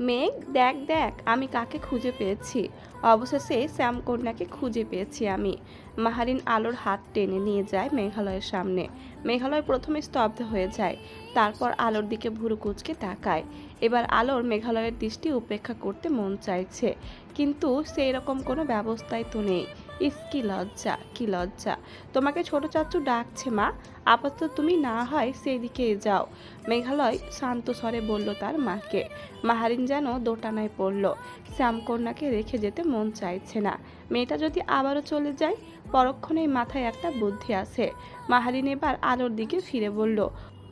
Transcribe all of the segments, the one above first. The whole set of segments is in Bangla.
মেঘ, দেখ দেখ, আমি কাকে খুঁজে পেয়েছি। অবশেষে শ্যামকন্যাকে খুঁজে পেয়েছি আমি। মাহারিন আলোর হাত টেনে নিয়ে যায় মেঘালয়ের সামনে। মেঘালয় প্রথমে স্তব্ধ হয়ে যায়, তারপর আলোর দিকে ভুরু কুচকে তাকায়। এবার আলোর মেঘালয়ের দৃষ্টি উপেক্ষা করতে মন চাইছে, কিন্তু সেই রকম কোনো ব্যবস্থাই তো নেই। ইস, কি লজ্জা কি লজ্জা। তোমাকে ছোট চাচু ডাকছে, মা। আপাতত তুমি না হয় সেই দিকে যাও। মেঘালয় শান্ত স্বরে বলল তার মাকে। মাহারিন যেন দোটানায় পড়ল। শ্যামকন্যাকে রেখে যেতে মন চাইছে না। মেয়েটা যদি আবারও চলে যায়, পরক্ষণেই মাথায় একটা বুদ্ধি আছে মাহারিন এবার আলোর দিকে ফিরে বলল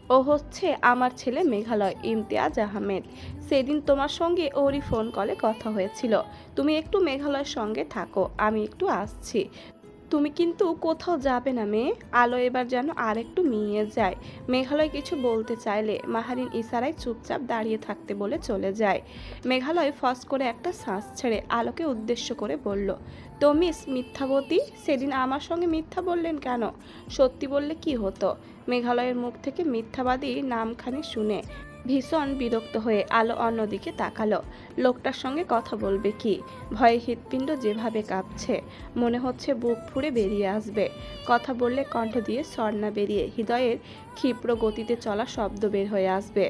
ও হচ্ছে আমার ছেলে মেঘালয়, ইমতিয়াজ আহমেদ। সেদিন তোমার সঙ্গে ওরই ফোন কলে কথা হয়েছিল। তুমি একটু মেঘালয়ের সঙ্গে থাকো, আমি একটু আসছি। তুমি কিন্তু কোথাও যাবে না মেয়ে, আলো এবার যেন আর একটু মিইয়ে যায়। মেঘালয় কিছু বলতে চাইলে মাহারিন ইশারায় চুপচাপ দাঁড়িয়ে থাকতে বলে চলে যায়। মেঘালয় ফস করে একটা শ্বাস ছেড়ে আলোকে উদ্দেশ্য করে বলল, তো মিস মিথ্যাবতী, সেদিন আমার সঙ্গে মিথ্যা বললেন কেন? সত্যি বললে কি হতো? মেঘালয়ের মুখ থেকে মিথ্যাবাদী নামখানি শুনে ভীষণ বিরক্ত হয়ে আলো অন্যদিকে তাকালো। লোকটার সঙ্গে কথা বলবে কি? ভয়ে হৃৎপিণ্ড যেভাবে কাঁপছে, মনে হচ্ছে বুক ফুঁড়ে বেরিয়ে আসবে। কথা বললে কণ্ঠ দিয়ে স্বর্ণা বেরিয়ে হৃদয়ের ক্ষিপ্র গতিতে চলা শব্দ বের হয়ে আসবে।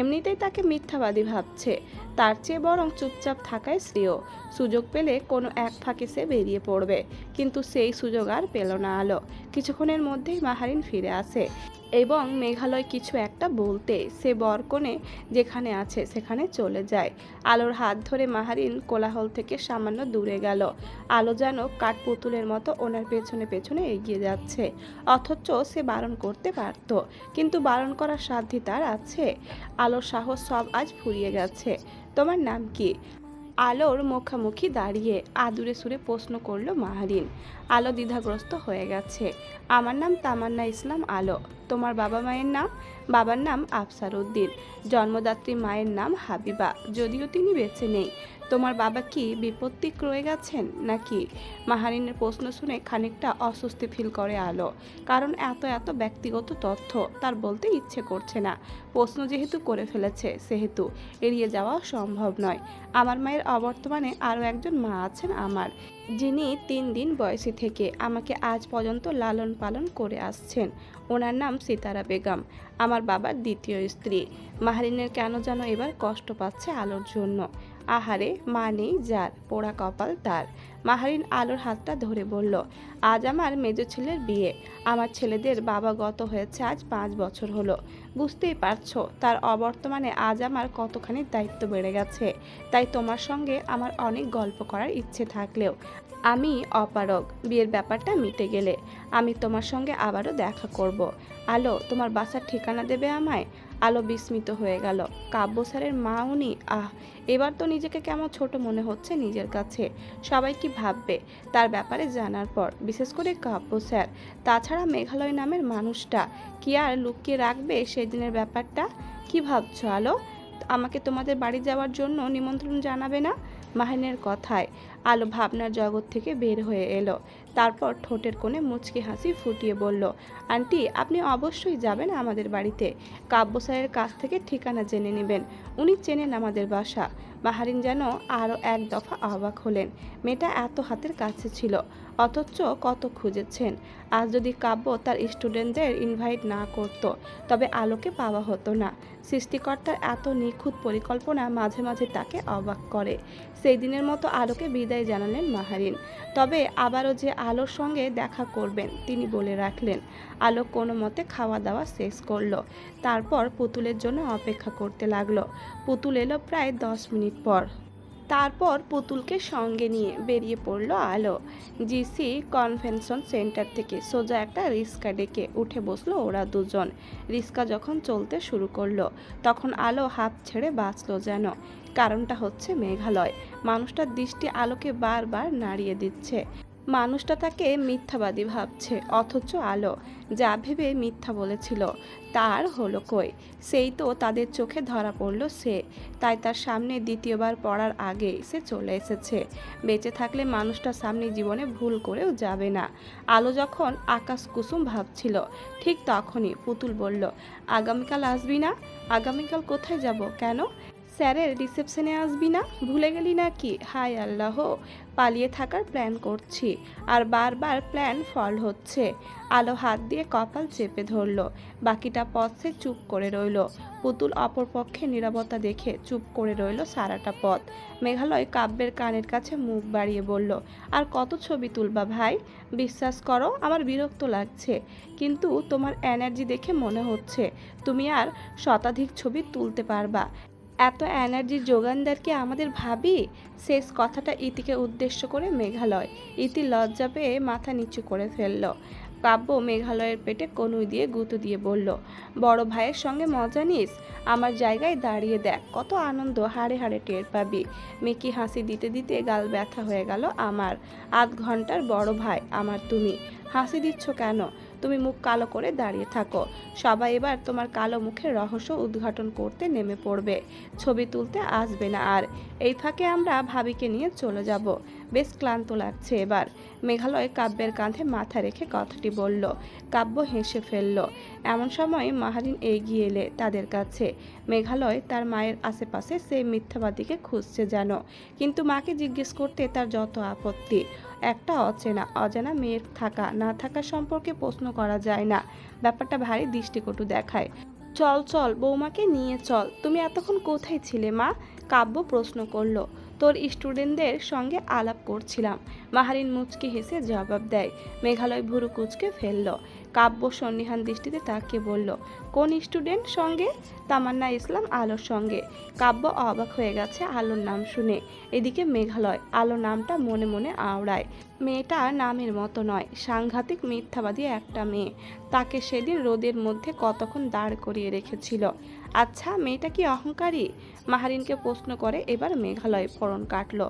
এমনিতেই তাকে মিথ্যাবাদী ভাবছে। তার চেয়ে বরং চুপচাপ থাকায় শ্রেয়। সুযোগ পেলে কোনো এক ফাঁকে সে বেরিয়ে পড়বে, কিন্তু সেই সুযোগ আর পেল না আলো। কিছুক্ষণের মধ্যেই মাহারিন ফিরে আসে। এবং মেঘালয় কিছু একটা বলতে সে বরকনে যেখানে আছে সেখানে চলে যায়। আলোর হাত ধরে মাহারিন কোলাহল থেকে সামান্য দূরে গেল। আলো যেন কাঠপুতুলের মতো ওনার পেছনে পেছনে এগিয়ে যাচ্ছে। অথচ সে বারণ করতে পারত, কিন্তু বারণ করার সাধ্যি তার আছে। আলোর সাহস সব আজ ফুরিয়ে গেছে। তোমার নাম কি? আলোর মুখামুখি দাঁড়িয়ে আদুরে সুরে প্রশ্ন করল মাহারিন। আলো দ্বিধাগ্রস্ত হয়ে গেছে। আমার নাম তামান্না ইসলাম আলো। তোমার বাবা মায়ের নাম? বাবার নাম আফসার উদ্দিন জন্মদাত্রী মায়ের নাম হাবিবা। যদিও তিনি বেঁচে নেই। তোমার বাবা কি বিপত্তিক রয়ে গেছেন নাকি? মাহারিনের প্রশ্ন শুনে খানিকটা অস্বস্তি ফিল করে আলো। কারণ এত এত ব্যক্তিগত তথ্য তার বলতে ইচ্ছে করছে না। প্রশ্ন যেহেতু করে ফেলেছে, সেহেতু এড়িয়ে যাওয়া সম্ভব নয়। আমার মায়ের অবর্তমানে আরও একজন মা আছেন আমার। যিনি তিন দিন বয়সী থেকে আমাকে আজ পর্যন্ত লালন পালন করে আসছেন। ওনার নাম সিতারা বেগম। আমার বাবার দ্বিতীয় স্ত্রী। মাহারিনের কেন যেন এবার কষ্ট পাচ্ছে আলোর জন্য। আহারে মা নেই যার, পোড়া কপাল তার। মাহারিন আলোর হাতটা ধরে বলল, আজ আমার মেজ ছেলের বিয়ে। আমার ছেলেদের বাবা গত হয়েছে আজ পাঁচ বছর হলো। বুঝতেই পারছ, তার অবর্তমানে আজ আমার কতখানি দায়িত্ব বেড়ে গেছে। তাই তোমার সঙ্গে আমার অনেক গল্প করার ইচ্ছে থাকলেও আমি অপারগ। বিয়ের ব্যাপারটা মিটে গেলে আমি তোমার সঙ্গে আবারও দেখা করব। আলো, তোমার বাসার ঠিকানা দেবে আমায়? আলো বিস্মিত হয়ে গেল। কাব্য স্যারের মা উনি, আহ, এবার তো নিজেকে কেমন ছোট মনে হচ্ছে নিজের কাছে। সবাই কি ভাববে? তার ব্যাপারে জানার পর, বিশেষ করে কাব্য স্যার তাছাড়া মেঘালয় নামের মানুষটা, কি আর লুকিয়ে রাখবে সেই দিনের ব্যাপারটা? কি ভাবছ আলো? আমাকে তোমাদের বাড়ি যাওয়ার জন্য নিমন্ত্রণ জানাবে না? মাহিনের কথায় আলো ভাবনার জগৎ থেকে বের হয়ে এলো। তারপর ঠোঁটের কোণে মুচকি হাসি ফুটিয়ে বলল, আন্টি, আপনি অবশ্যই যাবেন আমাদের বাড়িতে। কাব্য স্যারের কাছ থেকে ঠিকানা জেনে নেবেন। উনি চেনেন আমাদের বাসা। মাহারিন যেন আরও এক দফা অবাক হলেন। মেয়েটা এত হাতের কাছে ছিল, অথচ কত খুঁজেছেন। আজ যদি কাব্য তার স্টুডেন্টদের ইনভাইট না করত, তবে আলোকে পাওয়া হতো না। সৃষ্টিকর্তার এত নিখুঁত পরিকল্পনা মাঝে মাঝে তাকে অবাক করে। সেই দিনের মতো আলোকে বিদায় জানালেন মাহারিন। তবে আবারও যে আলোর সঙ্গে দেখা করবেন, তিনি বলে রাখলেন, আলো কোনো মতে খাওয়া দাওয়া শেষ করল। তারপর পুতুলের জন্য অপেক্ষা করতে লাগল। পুতুল এলো প্রায় দশ মিনিট পর। তারপর পুতুলকে সঙ্গে নিয়ে বেরিয়ে পড়ল আলো। জিসি কনভেনশন সেন্টার থেকে সোজা একটা রিস্কা ডেকে উঠে বসল ওরা দুজন। রিস্কা যখন চলতে শুরু করল, তখন আলো হাত ছেড়ে বাঁচলো যেন। কারণটা হচ্ছে মেঘালয়। মানুষটার দৃষ্টি আলোকে বারবার নাড়িয়ে দিচ্ছে। মানুষটা তাকে মিথ্যাবাদী ভাবছে, অথচ আলো, যা ভেবে মিথ্যা বলেছিল। তার হলো কই? সেই তো তাদের চোখে ধরা পড়ল সে। তাই তার সামনে দ্বিতীয়বার পড়ার আগে সে চলে এসেছে। বেঁচে থাকলে মানুষটার সামনে জীবনে ভুল করেও যাবে না। আলো যখন আকাশ কুসুম ভাবছিল, ঠিক তখনই পুতুল বলল, আগামীকাল আসবি না? আগামীকাল কোথায় যাব? কেন? স্যারের রিসেপশনে আসবি না? ভুলে গেলি নাকি? হাই আল্লাহ, পালিয়ে থাকার প্ল্যান করছি। আর বারবার প্ল্যান ফল হচ্ছে। আলো হাত দিয়ে কপাল চেপে ধরলো। বাকিটা পথে চুপ করে রইল। পুতুল অপরপক্ষে নিরাপত্তা দেখে চুপ করে রইল সারাটা পথ। মেঘালয় কাব্যের কানের কাছে মুখ বাড়িয়ে বলল, আর কত ছবি তুলবা ভাই? বিশ্বাস করো, আমার বিরক্ত লাগছে। কিন্তু তোমার এনার্জি দেখে মনে হচ্ছে। তুমি আর শতাধিক ছবি তুলতে পারবা। এত এনার্জির যোগানদার কি আমাদের ভাবি? শেষ কথাটা ইতিকে উদ্দেশ্য করে মেঘালয়। ইতি লজ্জা পেয়ে মাথা নিচু করে ফেলল। কাব্য মেঘালয়ের পেটে কনুই দিয়ে গুঁতো দিয়ে বলল, বড় ভাইয়ের সঙ্গে মজা নিস? আমার জায়গায় দাঁড়িয়ে দেখ, কত আনন্দ, হাড়ে হাড়ে টের পাবি মেকি হাসি দিতে দিতে গাল ব্যথা হয়ে গেল আমার। আধ ঘণ্টার বড় ভাই, আমার তুমি। হাসি দিচ্ছ কেন? তুমি মুখ কালো করে দাঁড়িয়ে থাকো। সবাই এবার তোমার কালো মুখের রহস্য উদ্ঘাটন করতে নেমে পড়বে। ছবি তুলতে আসবে না আর। এই ফাঁকে আমরা ভাবিকে নিয়ে চলে যাব। বেশ ক্লান্ত লাগছে এবার। মেঘালয় কাব্যের কাঁধে মাথা রেখে কথাটি বলল। কাব্য হেসে ফেলল। এমন সময় মাহারিন এগিয়ে এলে তাদের কাছে। মেঘালয় তার মায়ের আশেপাশে সেই মিথ্যাবাদীকে খুঁজছে যেন। কিন্তু মাকে জিজ্ঞেস করতে তার যত আপত্তি। একটা অচেনা, অজানা মেয়ের থাকা, না থাকা সম্পর্কে প্রশ্ন করা যায় না। ব্যাপারটা ভারী দৃষ্টিকটু দেখায়। চল চল, বৌমাকে নিয়ে চল। তুমি এতক্ষণ কোথায় ছিলে, মা? কাব্য প্রশ্ন করল। তোর স্টুডেন্টদের সঙ্গে আলাপ করছিলাম। মাহারিন মুচকি হেসে জবাব দেয়। মেঘালয় ভুরু কুচকে ফেলল। কাব্য সন্নিহান দৃষ্টিতে তাকিয়ে বলল কোন স্টুডেন্ট সঙ্গে? তামান্না ইসলাম আলোর সঙ্গে। কাব্য অবাক হয়ে গেছে আলোর নাম শুনে। এদিকে মেঘালয় আলো নামটা মনে মনে আওড়ায়। মেয়েটা নামের মতো নয়, সাংঘাতিক মিথ্যাবাদী একটা মেয়ে। তাকে সেদিন রোদের মধ্যে কতক্ষণ দাঁড় করিয়ে রেখেছিল। আচ্ছা মেয়েটা কি অহংকারী? মাহারিনকে প্রশ্ন করে এবার মেঘালয় পরন কাটল।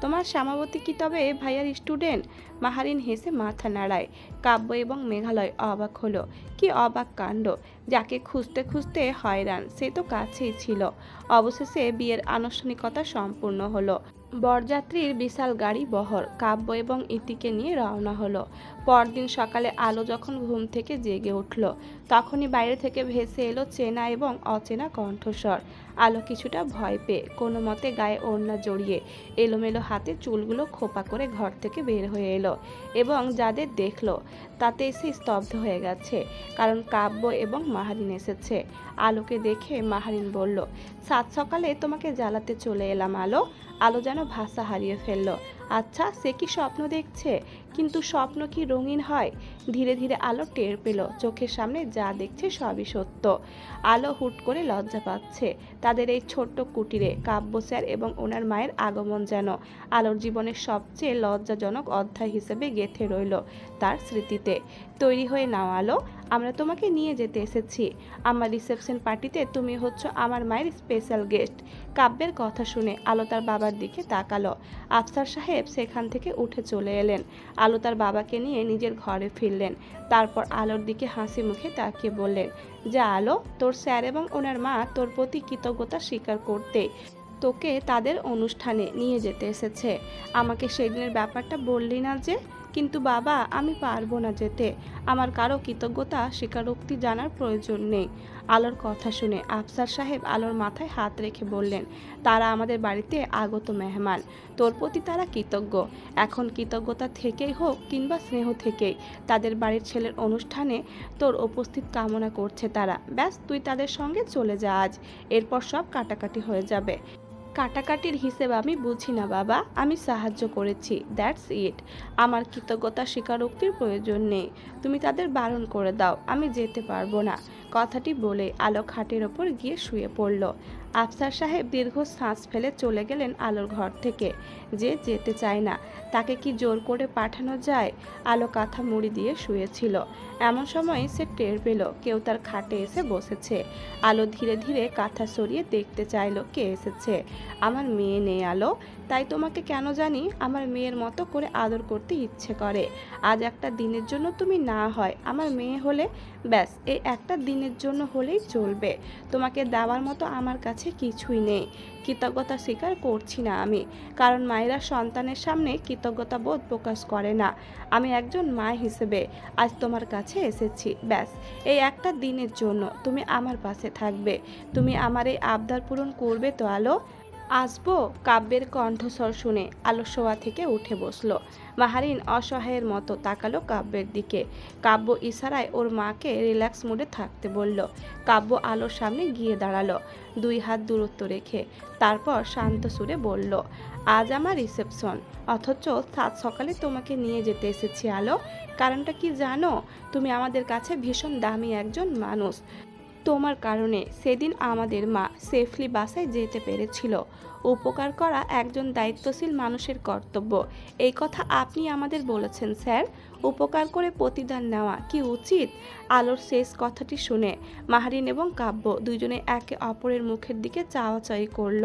তোমার শ্যামাবতী কি তবে ভাইয়ার স্টুডেন্ট? মাহারিন হেসে মাথা নাড়ায়। কাব্য এবং মেঘালয় অবাক হলো। কি অবাক কাণ্ড! যাকে খুঁজতে খুঁজতে হয়রান, সে তো কাছেই ছিল। অবশেষে বিয়ের আনুষ্ঠানিকতা সম্পূর্ণ হলো। বরযাত্রীর বিশাল গাড়ি বহর, কাব্য এবং ইতিকে নিয়ে রওনা হলো। পরদিন সকালে আলো যখন ঘুম থেকে জেগে উঠল, তখনই বাইরে থেকে ভেসে এলো চেনা এবং অচেনা কণ্ঠস্বর। আলো কিছুটা ভয় পেয়ে কোনো মতে গায়ে ওড়না জড়িয়ে এলোমেলো হাতে চুলগুলো খোপা করে ঘর থেকে বের হয়ে এলো এবং যাদের দেখল তাতে এসে স্তব্ধ হয়ে গেছে, কারণ কাব্য এবং মাহারিন এসেছে। আলোকে দেখে মাহারিন বলল, সাত সকালে তোমাকে জ্বালাতে চলে এলাম আলো। আলো যেন ভাষা হারিয়ে ফেলল। আচ্ছা সে কি স্বপ্ন দেখছে? কিন্তু স্বপ্ন কি রঙিন হয়? ধীরে ধীরে আলো টের পেল। চোখের সামনে যা দেখছে সবই সত্য। আলো হুট করে লজ্জা পাচ্ছে। তাদের এই ছোট্ট কুটিরে কাব্য স্যার এবং ওনার মায়ের আগমন যেন আলোর জীবনের সবচেয়ে লজ্জাজনক অধ্যায় হিসেবে গেথে রইল তার স্মৃতিতে। তৈরি হয়ে নাও আলো, আমরা তোমাকে নিয়ে যেতে এসেছি। আমার রিসেপশন পার্টিতে তুমি হচ্ছ আমার মায়ের স্পেশাল গেস্ট। কাব্যের কথা শুনে আলো তার বাবার দিকে তাকালো। আফসার সাহেব সেখান থেকে উঠে চলে এলেন। আলো তার বাবাকে নিয়ে নিজের ঘরে ফিরলেন। তারপর আলোর দিকে হাসি মুখে তাকিয়ে বললেন, যা আলো, তোর স্যার এবং ওনার মা তোর প্রতি কৃতজ্ঞতা স্বীকার করতে তোকে তাদের অনুষ্ঠানে নিয়ে যেতে এসেছে। আমাকে সেদিনের ব্যাপারটা বললি না যে কিন্তু বাবা, আমি পারব না যেতে। আমার কারও কৃতজ্ঞতা, স্বীকারোক্তি জানার প্রয়োজন নেই। আলোর কথা শুনে আফসার সাহেব আলোর মাথায় হাত রেখে বললেন, তারা আমাদের বাড়িতে আগত মেহমান। তোর প্রতি তারা কৃতজ্ঞ। এখন কৃতজ্ঞতা থেকেই হোক কিংবা স্নেহ থেকেই, তাদের বাড়ির ছেলের অনুষ্ঠানে তোর উপস্থিত কামনা করছে তারা। ব্যাস, তুই তাদের সঙ্গে চলে যা আজ। এরপর সব কাটাকাটি হয়ে যাবে। কাটাকাটির হিসেব আমি বুঝি না, বাবা। আমি সাহায্য করেছি, দ্যাটস ইট। আমার কৃতজ্ঞতা স্বীকারোক্তির প্রয়োজন নেই। তুমি তাদের বারণ করে দাও, আমি যেতে পারব না। কথাটি বলে আলো খাটের ওপর গিয়ে শুয়ে পড়ল। আফসার সাহেব দীর্ঘ শ্বাস ফেলে চলে গেলেন আলোর ঘর থেকে। যে যেতে চায় না, তাকে কি জোর করে পাঠানো যায়? আলো কাঁথা মুড়ি দিয়ে শুয়েছিল। এমন সময় সে টের পেল, কেউ তার খাটে এসে বসেছে। আলো ধীরে ধীরে কাঁথা সরিয়ে দেখতে চাইলো, কে এসেছে? আমার মেয়ে নেই আলো। তাই তোমাকে কেন জানি আমার মেয়ের মতো করে আদর করতে ইচ্ছে করে। আজ একটা দিনের জন্য তুমি না হয়, আমার মেয়ে হলে ব্যাস এই একটা দিনের জন্য হলেই চলবে। তোমাকে দেওয়ার মতো আমার কাছে কিছুই নেই। কৃতজ্ঞতা স্বীকার করছি না আমি, কারণ মায়েরা সন্তানের সামনে কৃতজ্ঞতা বোধ প্রকাশ করে না। আমি একজন মা হিসেবে আজ তোমার কাছে এসেছি, ব্যাস, এই একটা দিনের জন্য তুমি আমার পাশে থাকবে। তুমি আমার এই আবদার পূরণ করবে তো আলো। আসব কাব্যের কণ্ঠস্বর শুনে আলো শোয়া থেকে উঠে বসল। মাহারিন অসহায়ের মতো তাকালো কাব্যের দিকে। কাব্য ইশারায় ওর মাকে রিল্যাক্স মুডে থাকতে বলল। কাব্য আলোর সামনে গিয়ে দাঁড়াল, দুই হাত দূরত্ব রেখে। তারপর শান্ত সুরে বলল, আজ আমার রিসেপশন। অথচ সাত সকালে তোমাকে নিয়ে যেতে এসেছি, আলো। কারণটা কি জানো? তুমি আমাদের কাছে ভীষণ দামি একজন মানুষ। তোমার কারণে সেদিন আমাদের মা সেফলি বাসায় যেতে পেরেছিল। উপকার করা একজন দায়িত্বশীল মানুষের কর্তব্য। এই কথা আপনি আমাদের বলেছেন, স্যার। উপকার করে প্রতিদান নেওয়া কি উচিত? আলোর শেষ কথাটি শুনে মাহারিন এবং কাব্য দুজনে একে অপরের মুখের দিকে চাওয়াচাই করল।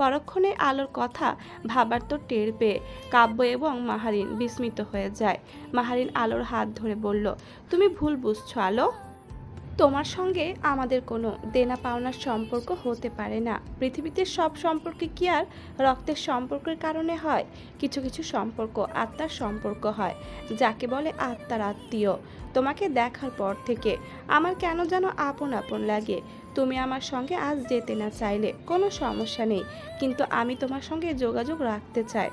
পরক্ষণে আলোর কথা ভাবার তো টের পেয়ে কাব্য এবং মাহারিন বিস্মিত হয়ে যায়। মাহারিন আলোর হাত ধরে বলল, তুমি ভুল বুঝছ, আলো। তোমার সঙ্গে আমাদের কোনো দেনা পাওনার সম্পর্ক হতে পারে না। পৃথিবীতে সব সম্পর্কে কি আর রক্তের সম্পর্কের কারণে হয়? কিছু কিছু সম্পর্ক আত্মার সম্পর্ক হয়, যাকে বলে আত্মার আত্মীয়। তোমাকে দেখার পর থেকে আমার কেন যেন আপন আপন লাগে। তুমি আমার সঙ্গে আজ যেতে না চাইলে কোনো সমস্যা নেই, কিন্তু আমি তোমার সঙ্গে যোগাযোগ রাখতে চাই।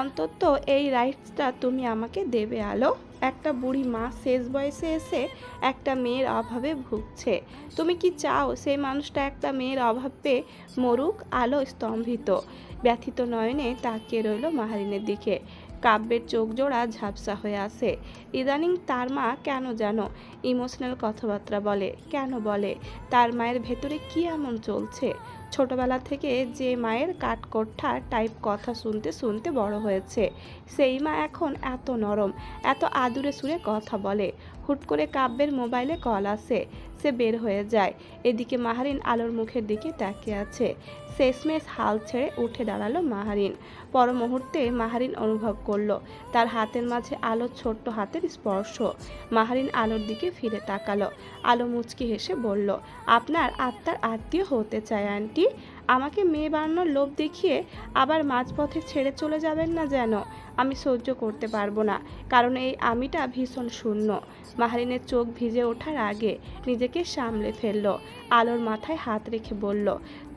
অন্তত এই রাইটসটা তুমি আমাকে দেবে, আলো। একটা বুড়ি মা শেষ বয়সে এসে একটা মেয়ের অভাবে ভুগছে। তুমি কি চাও সেই মানুষটা একটা মেয়ের অভাব মরুক, আলো স্তম্ভিত। ব্যথিত নয়নে তাকিয়ে রইল মাহারিনের দিকে। কাব্যের চোখ জোড়া ঝাপসা হয়ে আসে ইদানিং তার মা কেন জানো? ইমোশনাল কথাবার্তা বলে। কেন বলে? তার মায়ের ভেতরে কি এমন চলছে? ছোটবেলা থেকে যে মায়ের কাঠকোঠা টাইপ কথা শুনতে শুনতে বড় হয়েছে, সেই মা এখন এত নরম, এত আদুরে সুরে কথা বলে। হুট করে কাব্যের মোবাইলে কল আসে। সে বের হয়ে যায়। এদিকে মাহারিন আলোর মুখের দিকে তাকিয়ে আছে। শেষমেশ হাল ছেড়ে উঠে দাঁড়াল মাহারিন। পর মুহূর্তে মাহারিন অনুভব করল, তার হাতের মাঝে আলোর ছোট্ট হাতের স্পর্শ। মাহারিন আলোর দিকে ফিরে তাকালো। আলো মুচকি হেসে বলল, আপনার আত্মার আত্মীয় হতে চায় আন্টি। আমাকে মেয়ে বানানোর লোভ দেখিয়ে আবার মাঝপথে ছেড়ে চলে যাবেন না যেন। আমি সহ্য করতে পারব না। কারণ এই আমিটা ভীষণ শূন্য। মাহারিনের চোখ ভিজে ওঠার আগে নিজেকে সামলে ফেলল। আলোর মাথায় হাত রেখে বলল,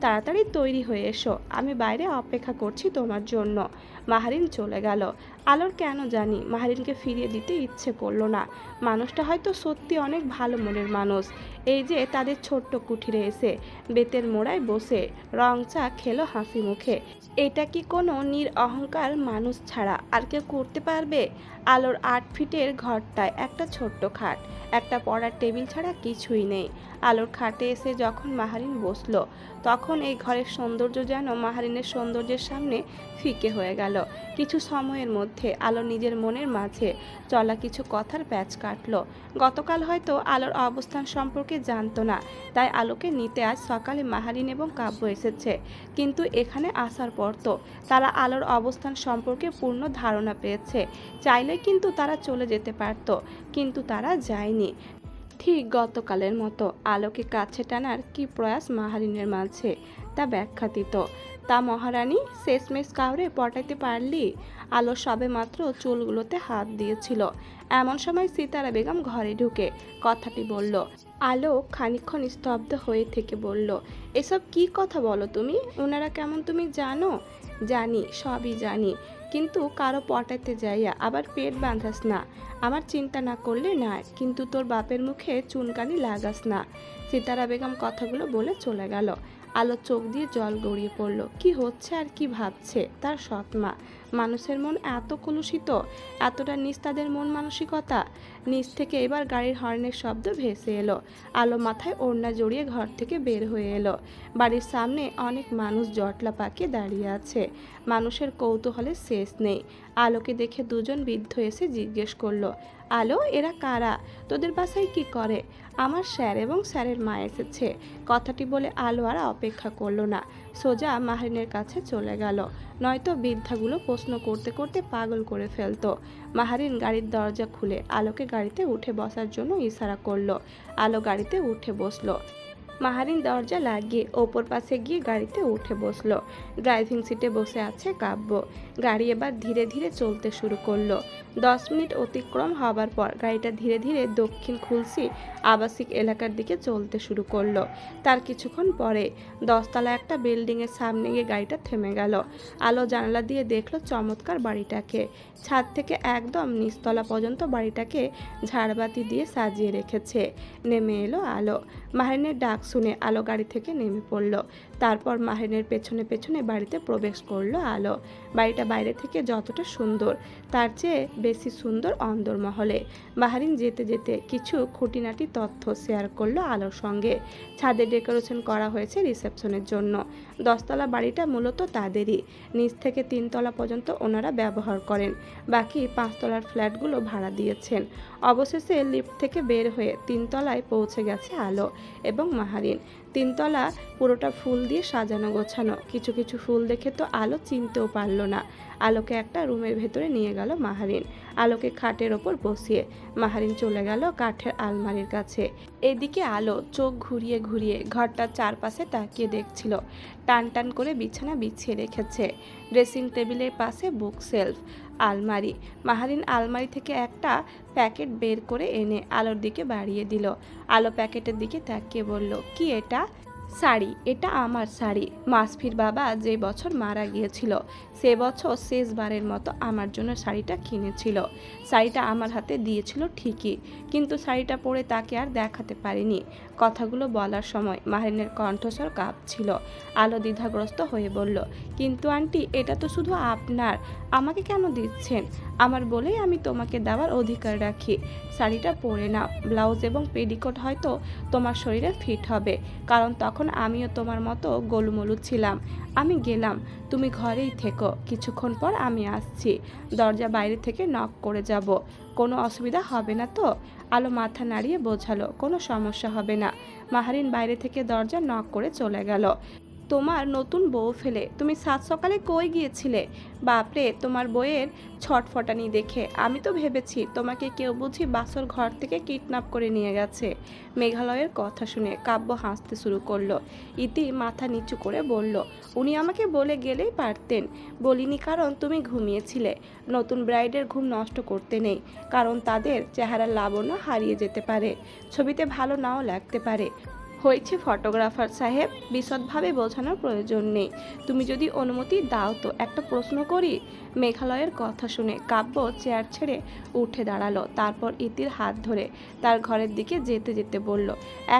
তাড়াতাড়ি তৈরি হয়ে এসো। আমি বাইরে অপেক্ষা করছি তোমার জন্য। মাহারিন চলে গেল। আলোর কেন জানি মাহারিনকে ফিরিয়ে দিতে ইচ্ছে করল না। মানুষটা হয়তো সত্যি অনেক ভালো মনের মানুষ। এই যে তাদের ছোট্ট কুঠিরে এসে বেতের মোড়ায় বসে রং চা খেলো হাসি মুখে। এটা কি কোনো নির অহংকার মানুষ ছাড়া আর কেউ করতে পারবে? আলোর আট ফিটের ঘরটায় একটা ছোট্ট খাট, একটা পড়ার টেবিল ছাড়া কিছুই নেই। আলোর খাটে এসে যখন মাহারিন বসল, তখন এই ঘরের সৌন্দর্য যেন মাহারিনের সৌন্দর্যের সামনে ফিকে হয়ে গেল। কিছু সময়ের মধ্যে আলো নিজের মনের মাঝে চলা কিছু কথার প্যাচ কাটলো। গতকাল হয়তো আলোর অবস্থান সম্পর্কে জানতো না, তাই আলোকে নিতে আজ সকালে মাহারিন এবং কাব্য এসেছে। কিন্তু এখানে আসার পর তো তারা আলোর অবস্থান সম্পর্কে পূর্ণ ধারণা পেয়েছে। চাইলে কিন্তু তারা চলে যেতে পারত, কিন্তু তারা যায়নি। ঠিক গতকালের মতো আলোকে কাছে টানার কি প্রয়াস মাহারিনের মাঝে, তা ব্যাখ্যাতীত। তা মহারানী শেষমেশ কাউরে পটাইতে পারলি? আলো সবে মাত্র চুলগুলোতে হাত দিয়েছিল। এমন সময় সিতারা বেগম ঘরে ঢুকে কথাটি বলল আলো খানিকক্ষণ স্তব্ধ হয়ে থেকে বলল, এসব কি কথা বলো তুমি? ওনারা কেমন তুমি জানো? জানি, সবই জানি। কিন্তু কারও পটাতে যাইয়া আবার পেট বাঁধাস না। আমার চিন্তা না করলে না, কিন্তু তোর বাপের মুখে চুনকানি লাগাস না। সিতারা বেগম কথাগুলো বলে চলে গেল। আলো চোখ দিয়ে জল গড়িয়ে পড়ল। কি হচ্ছে আর কি ভাবছে? তার সৎমা মানুষের মন এত কলুষিত, এতটা নিচ তাদের মন মানসিকতা। নিচ থেকে এবার গাড়ির হর্নের শব্দ ভেসে এলো। আলো মাথায় ওড়না জড়িয়ে ঘর থেকে বের হয়ে এলো। বাড়ির সামনে অনেক মানুষ জটলা পাকিয়ে দাঁড়িয়ে আছে। মানুষের কৌতূহলের শেষ নেই। আলোকে দেখে দুজন বৃদ্ধ এসে জিজ্ঞেস করল, আলো, এরা কারা? তোদের বাসায় কি করে? আমার স্যার এবং স্যারের মা এসেছে। কথাটি বলে আলো আর অপেক্ষা করল না। সোজা মাহরিনের কাছে চলে গেল। নয়তো বৃদ্ধাগুলো প্রশ্ন করতে করতে পাগল করে ফেলতো। মাহারিন গাড়ির দরজা খুলে আলোকে গাড়িতে উঠে বসার জন্য ইশারা করল। আলো গাড়িতে উঠে বসল। মাহারিন দরজা লাগিয়ে ওপর পাশে গিয়ে গাড়িতে উঠে বসল। ড্রাইভিং সিটে বসে আছে কাব্য। গাড়ি এবার ধীরে ধীরে চলতে শুরু করল। দশ মিনিট অতিক্রম হবার পর গাড়িটা ধীরে ধীরে দক্ষিণ খুলসি আবাসিক এলাকার দিকে চলতে শুরু করল। তার কিছুক্ষণ পরে দশতলা একটা বিল্ডিংয়ের সামনে গিয়ে গাড়িটা থেমে গেল। আলো জানালা দিয়ে দেখল চমৎকার বাড়িটাকে। ছাদ থেকে একদম নিচতলা পর্যন্ত বাড়িটাকে ঝাড়বাতি দিয়ে সাজিয়ে রেখেছে। নেমে এলো আলো। মাহিনের ডাক শুনে আলো গাড়ি থেকে নেমে পড়ল। তারপর মাহিনের পেছনে পেছনে বাড়িতে প্রবেশ করল আলো। বাড়িটা বাইরে থেকে যতটা সুন্দর, তার চেয়ে বেশি সুন্দর অন্দরমহলে। মাহারিন যেতে যেতে কিছু খুঁটিনাটি তথ্য শেয়ার করল আলোর সঙ্গে। ছাদে ডেকোরেশন করা হয়েছে রিসেপশনের জন্য। দশতলা বাড়িটা মূলত তাদেরই। নিচ থেকে তিনতলা পর্যন্ত ওনারা ব্যবহার করেন। বাকি পাঁচতলার ফ্ল্যাটগুলো ভাড়া দিয়েছেন। অবশেষে লিফট থেকে বের হয়ে তিনতলায় পৌঁছে গেছে আলো এবং মাহারিন। তিনতলা পুরোটা ফুল দিয়ে সাজানো গোছানো। কিছু কিছু ফুল দেখে তো আলো চিনতেও পারল না। আলোকে একটা রুমের ভেতরে নিয়ে গেল মাহারিন। আলোকে খাটের ওপর বসিয়ে মাহারিন চলে গেল কাঠের আলমারির কাছে। এদিকে আলো চোখ ঘুরিয়ে ঘুরিয়ে ঘরটার চারপাশে তাকিয়ে দেখছিল। টান টান করে বিছানা বিছিয়ে রেখেছে। ড্রেসিং টেবিলের পাশে বুক সেলফ আলমারি। মাহারিন আলমারি থেকে একটা প্যাকেট বের করে এনে আলোর দিকে বাড়িয়ে দিল। আলো প্যাকেটের দিকে তাকিয়ে বলল, কি এটা? শাড়ি, এটা আমার শাড়ি। মাসফির বাবা যে বছর মারা গিয়েছিল সে বছর শেষবারের মতো আমার জন্য শাড়িটা কিনেছিল। শাড়িটা আমার হাতে দিয়েছিল ঠিকই, কিন্তু শাড়িটা পরে তাকে আর দেখাতে পারিনি। কথাগুলো বলার সময় মাহিনের কণ্ঠস্বর কাঁপছিল। আলো দ্বিধাগ্রস্ত হয়ে বলল, কিন্তু আন্টি, এটা তো শুধু আপনার। আমাকে কেন দিচ্ছেন? আমার বলেই আমি তোমাকে দেওয়ার অধিকার রাখি। শাড়িটা পরে নাও। ব্লাউজ এবং পেডিকোট হয়তো তোমার শরীরে ফিট হবে। কারণ তখন আমিও তোমার মতো গোলুমলু ছিলাম। আমি গেলাম। তুমি ঘরেই থেকো। কিছুক্ষণ পর আমি আসছি। দরজা বাইরে থেকে নক করে যাব। কোনো অসুবিধা হবে না তো? আলো মাথা নাড়িয়ে বোঝালো, কোনো সমস্যা হবে না। মাহারিন বাইরে থেকে দরজা নক করে চলে গেল। তোমার নতুন বউ ফেলে। তুমি সাত সকালে কই গিয়েছিলে? বাপরে, তোমার বইয়ের ছটফটানি দেখে। আমি তো ভেবেছি তোমাকে কেউ বুঝি বাসর ঘর থেকে কিডন্যাপ করে নিয়ে গেছে। মেঘালয়ের কথা শুনে কাব্য হাসতে শুরু করল। ইতি মাথা নিচু করে বলল, উনি আমাকে বলে গেলেই পারতেন। বলিনি কারণ তুমি ঘুমিয়েছিলে। নতুন ব্রাইডের ঘুম নষ্ট করতে নেই, কারণ তাদের চেহারার লাবণ্য হারিয়ে যেতে পারে। ছবিতে ভালো নাও লাগতে পারে। হয়েছে ফটোগ্রাফার সাহেব, বিশদভাবে বোঝানোর প্রয়োজন নেই। তুমি যদি অনুমতি দাও তো একটা প্রশ্ন করি? মেঘালয়ের কথা শুনে কাব্য চেয়ার ছেড়ে উঠে দাঁড়াল, তারপর ইতির হাত ধরে তার ঘরের দিকে যেতে যেতে বলল,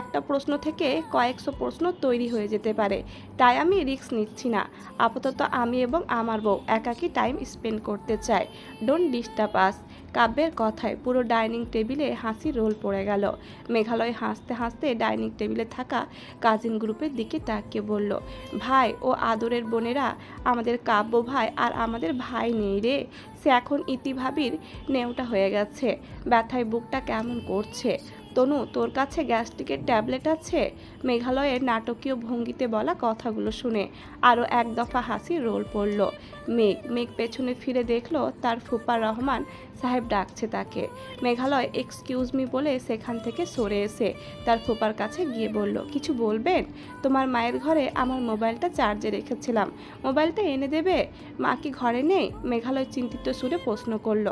একটা প্রশ্ন থেকে কয়েকশো প্রশ্ন তৈরি হয়ে যেতে পারে, তাই আমি রিস্ক নিচ্ছি না। আপাতত আমি এবং আমার বউ একাকী টাইম স্পেন্ড করতে চাই। Don't disturb us. কাব্যের কথায় পুরো ডাইনিং টেবিলে হাসির রোল পড়ে গেল। মেঘালয় হাসতে হাসতে ডাইনিং টেবিলে থাকা কাজিন গ্রুপের দিকে তাকিয়ে বলল, ভাই, ও আদরের বোনেরা, আমাদের কাব্য ভাই আর আমাদের ভাই নেই রে। সে এখন ইতিভাবির নেওটা হয়ে গেছে। ব্যথায় বুকটা কেমন করছে? তনু, তোর কাছে গ্যাস্ট্রিকের ট্যাবলেট আছে? মেঘালয়ের নাটকীয় ভঙ্গিতে বলা কথাগুলো শুনে আরও এক দফা হাসি রোল পড়ল। মেঘ মেঘ পেছনে ফিরে দেখল তার ফুপা রহমান সাহেব ডাকছে তাকে। মেঘালয় এক্সকিউজ মি বলে সেখান থেকে সরে এসে তার ফুপার কাছে গিয়ে বলল, কিছু বলবেন? তোমার মায়ের ঘরে আমার মোবাইলটা চার্জে রেখেছিলাম। মোবাইলটা এনে দেবে? মা কি ঘরে নেই? মেঘালয় চিন্তিত সুরে প্রশ্ন করল।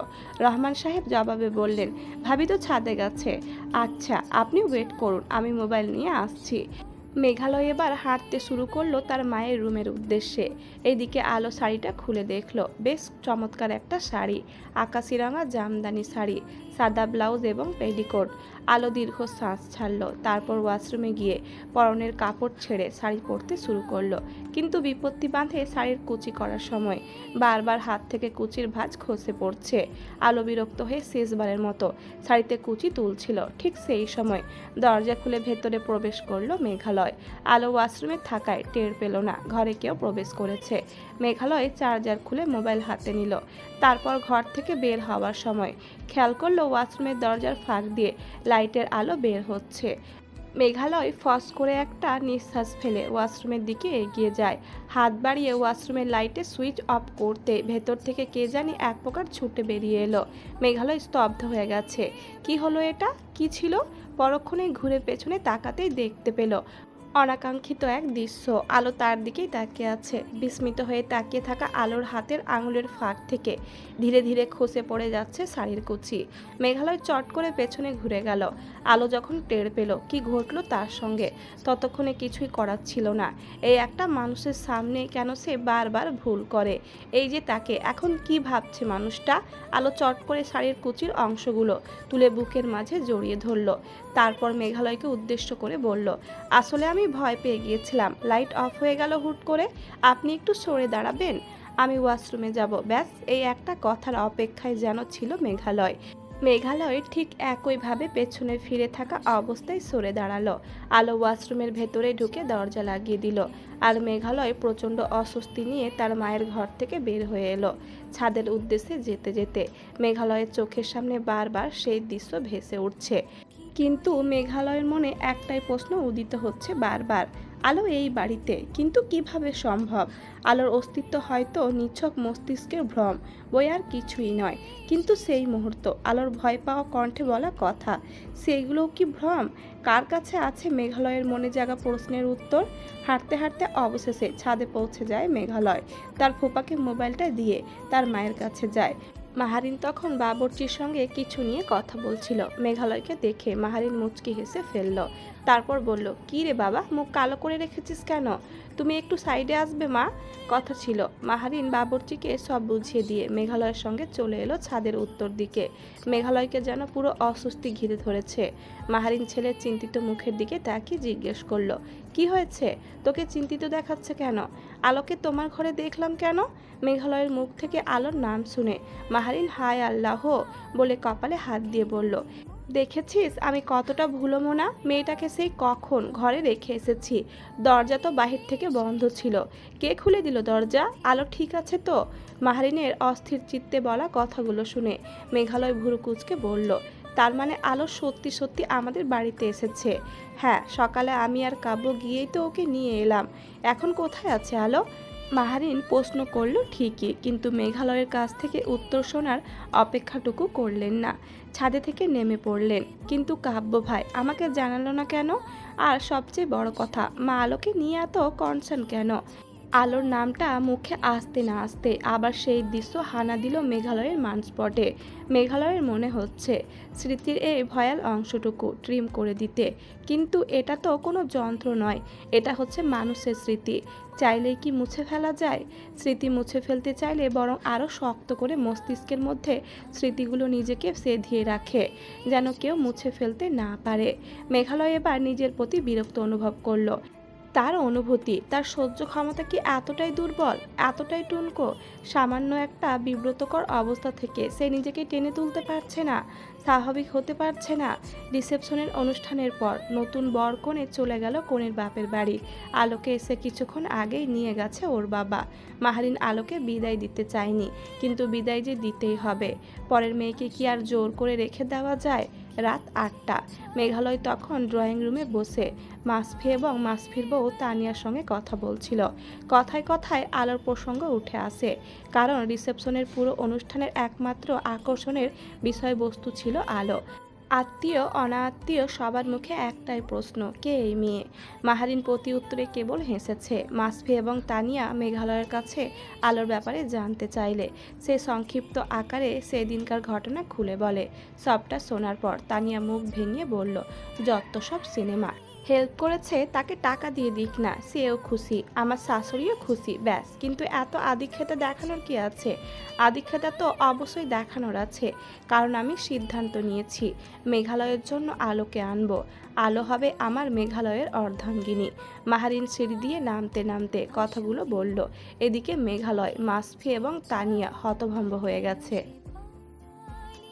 রহমান সাহেব জবাবে বললেন, ভাবি তো ছাদে গেছে। আচ্ছা আপনি ওয়েট করুন, আমি মোবাইল নিয়ে আসছি। মেঘালয় এবার হাঁটতে শুরু করল তার মায়ের রুমের উদ্দেশ্যে। এদিকে আলো শাড়িটা খুলে দেখল। বেশ চমৎকার একটা শাড়ি আকাশি রঙা জামদানি শাড়ি, সাদা ব্লাউজ এবং পেডিকোট আলো দীর্ঘ শ্বাস ছাড়লো, তারপর ওয়াশরুমে গিয়ে পরনের কাপড় ছেড়ে শাড়ি পরতে শুরু করল। কিন্তু বিপত্তি বাঁধে শাড়ির কুচি করার সময়। বারবার হাত থেকে কুচির ভাঁজ খসে পড়ছে। আলো বিরক্ত হয়ে শেষবারের মতো শাড়িতে কুচি তুলছিল। ঠিক সেই সময় দরজা খুলে ভেতরে প্রবেশ করল মেঘালয়। মেঘালয়। আলো ওয়াশরুমে থাকায় টের পেল না, ঘরে কেউ প্রবেশ করেছে। মেঘালয় চার্জার খুলে মোবাইল হাতে নিল। তারপর ঘর থেকে বের হওয়ার সময় খেয়াল করল ওয়াশরুমের দরজার ফাঁক দিয়ে লাইটের আলো বের হচ্ছে। মেঘালয় ফস করে একটা নিঃশ্বাস ফেলে ওয়াশরুমের দিকে এগিয়ে যায়। হাত বাড়িয়ে ওয়াশরুমের লাইটে সুইচ অফ করতে ভেতর থেকে কে জানি এক প্রকার ছুটে বেরিয়ে এলো। মেঘালয় স্তব্ধ হয়ে গেছে। কি হলো এটা? কি ছিল? পরক্ষণে ঘুরে পেছনে তাকাতেই দেখতে পেল অনাকাঙ্ক্ষিত এক দৃশ্য। আলো তার দিকেই তাকিয়ে আছে। বিস্মিত হয়ে তাকিয়ে থাকা আলোর হাতের আঙুলের ফাঁক থেকে ধীরে ধীরে খসে পড়ে যাচ্ছে শাড়ির কুচি। মেঘালয় চট করে পেছনে ঘুরে গেল। আলো যখন টের পেল, কি ঘটলো তার সঙ্গে? ততক্ষণে কিছুই করার ছিল না। এই একটা মানুষের সামনে কেন সে বারবার ভুল করে? এই যে তাকে, এখন কি ভাবছে মানুষটা? আলো চট করে শাড়ির কুচির অংশগুলো তুলে বুকের মাঝে জড়িয়ে ধরলো। তারপর মেঘালয়কে উদ্দেশ্য করে বলল, আসলে আমি ভয় পেয়ে গিয়েছিলাম। লাইট অফ হয়ে গেল হুট করে। আপনি একটু সরে দাঁড়াবেন। আমি ওয়াশরুমে যাব। ব্যাস, এই একটা কথার অপেক্ষায় যেন ছিল মেঘালয়। মেঘালয় ঠিক একইভাবে পেছনে ফিরে থাকা অবস্থায় সরে দাঁড়াল। আলো ওয়াশরুমের ভেতরে ঢুকে দরজা লাগিয়ে দিল। আর মেঘালয় প্রচণ্ড অস্বস্তি নিয়ে তার মায়ের ঘর থেকে বের হয়ে এলো, ছাদের উদ্দেশ্যে যেতে যেতে। মেঘালয়ের চোখের সামনে বারবার সেই দৃশ্য ভেসে উঠছে। কিন্তু মেঘালয়ের মনে একটাই প্রশ্ন উদিত হচ্ছে বারবার, আলো এই বাড়িতে, কিন্তু কীভাবে সম্ভব? আলোর অস্তিত্ব হয়তো নিছক মস্তিষ্কের ভ্রম, বই আর কিছুই নয়। কিন্তু সেই মুহূর্ত, আলোর ভয় পাওয়া কণ্ঠে বলা কথা সেইগুলোও কি ভ্রম? কার কাছে আছে মেঘালয়ের মনে জাগা প্রশ্নের উত্তর? হাঁটতে হাঁটতে অবশেষে ছাদে পৌঁছে যায় মেঘালয়। তার ফুপাকে মোবাইলটা দিয়ে, তার মায়ের কাছে যায়। মাহারিন তখন বাবরচির সঙ্গে কিছু নিয়ে কথা বলছিল। মেঘালয়কে দেখে মাহারিন মুচকি হেসে ফেলল। তারপর বলল, কী রে বাবা, মুখ কালো করে রেখেছিস কেন? তুমি একটু সাইডে আসবে, মা? কথা ছিল। মাহারিন বাবরচিকে সব বুঝিয়ে দিয়ে মেঘালয়ের সঙ্গে চলে এলো ছাদের উত্তর দিকে। মেঘালয়কে যেন পুরো অস্বস্তি ঘিরে ধরেছে। মাহারিন ছেলের চিন্তিত মুখের দিকে তাকে জিজ্ঞেস করল কি হয়েছে? তোকে চিন্তিত দেখাচ্ছে কেন? আলোকে তোমার ঘরে দেখলাম কেন? মেঘালয়ের মুখ থেকে আলোর নাম শুনে মাহারিন, হায় আল্লাহ! বলে কপালে হাত দিয়ে বলল, দেখেছিস আমি কতটা ভুলমো না মেয়েটাকে সেই কখন ঘরে রেখে এসেছি? দরজা তো বাহির থেকে বন্ধ ছিল। কে খুলে দিল দরজা? আলো ঠিক আছে তো? মাহারিনের অস্থির চিত্তে বলা কথাগুলো শুনে মেঘালয় ভুরু কুচকে বলল তার মানে আলো সত্যি সত্যি আমাদের বাড়িতে এসেছে। হ্যাঁ সকালে আমি আর কাব্য গিয়েই তো ওকে নিয়ে এলাম। এখন কোথায় আছে আলো? মাহারিন প্রশ্ন করল, ঠিকই, কিন্তু মেঘালয়ের কাছ থেকে উত্তর শোনার অপেক্ষাটুকু করলেন না। ছাদে থেকে নেমে পড়লেন। কিন্তু কাব্য ভাই, আমাকে জানালো না কেন? আর সবচেয়ে বড় কথা, মা আলোকে নিয়ে এত কনসার্ন কেন? আলোর নামটা মুখে আসতে না আসতে আবার সেই দৃশ্য হানা দিল মেঘালয়ের মানস্পটে। মেঘালয়ের মনে হচ্ছে স্মৃতির এই ভয়াল অংশটুকু ট্রিম করে দিতে। কিন্তু এটা তো কোনো যন্ত্র নয়, এটা হচ্ছে মানুষের স্মৃতি। চাইলেই কি মুছে ফেলা যায়? স্মৃতি মুছে ফেলতে চাইলে বরং আরও শক্ত করে মস্তিষ্কের মধ্যে স্মৃতিগুলো নিজেকে সেধিয়ে রাখে, যেন কেউ মুছে ফেলতে না পারে। মেঘালয় এবার নিজের প্রতি বিরক্ত অনুভব করল। তার অনুভূতি, তার সহ্য ক্ষমতা কি এতটাই দুর্বল, এতটাই টুনকো? সামান্য একটা বিব্রতকর অবস্থা থেকে সে নিজেকে টেনে তুলতে পারছে না, স্বাভাবিক হতে পারছে না। রিসেপশনের অনুষ্ঠানের পর নতুন বর কনে চলে গেল কনের বাপের বাড়ি। আলোকে এসে কিছুক্ষণ আগেই নিয়ে গেছে ওর বাবা। মাহারিন আলোকে বিদায় দিতে চায়নি, কিন্তু বিদায় যে দিতেই হবে। পরের মেয়েকে কি আর জোর করে রেখে দেওয়া যায়? রাত আটটা। মেঘালয় তখন ড্রয়িং রুমে বসে। মাসফি এবং মাসফির বউ তানিয়ার সঙ্গে কথা বলছিল। কথায় কথায় আলোর প্রসঙ্গ উঠে আসে। কারণ রিসেপশনের পুরো অনুষ্ঠানের একমাত্র আকর্ষণের বিষয়বস্তু ছিল আলো। আত্মীয়, অনাত্মীয় সবার মুখে একটাই প্রশ্ন, কে এই মেয়ে? মাহারিন প্রতি উত্তরে কেবল হেসেছে। মাসফি এবং তানিয়া মেঘালয়ের কাছে আলোর ব্যাপারে জানতে চাইলে, সে সংক্ষিপ্ত আকারে সেদিনকার ঘটনা খুলে বলে। সবটা শোনার পর তানিয়া মুখ ভেঙে বলল, যত সব সিনেমা। হেল্প করেছে, তাকে টাকা দিয়ে দিক না। সেও খুশি, আমার শাশুড়িও খুশি, ব্যাস। কিন্তু এত আদিক্ষেতা দেখানোর কি আছে? আদিক্ষেতা তো অবশ্যই দেখানোর আছে, কারণ আমি সিদ্ধান্ত নিয়েছি, মেঘালয়ের জন্য আলোকে আনব। আলো হবে আমার মেঘালয়ের অর্ধাঙ্গিনী। মাহারিন সিঁড়ি দিয়ে নামতে নামতে কথাগুলো বলল, এদিকে মেঘালয়, মাসফি এবং তানিয়া হতভম্ব হয়ে গেছে।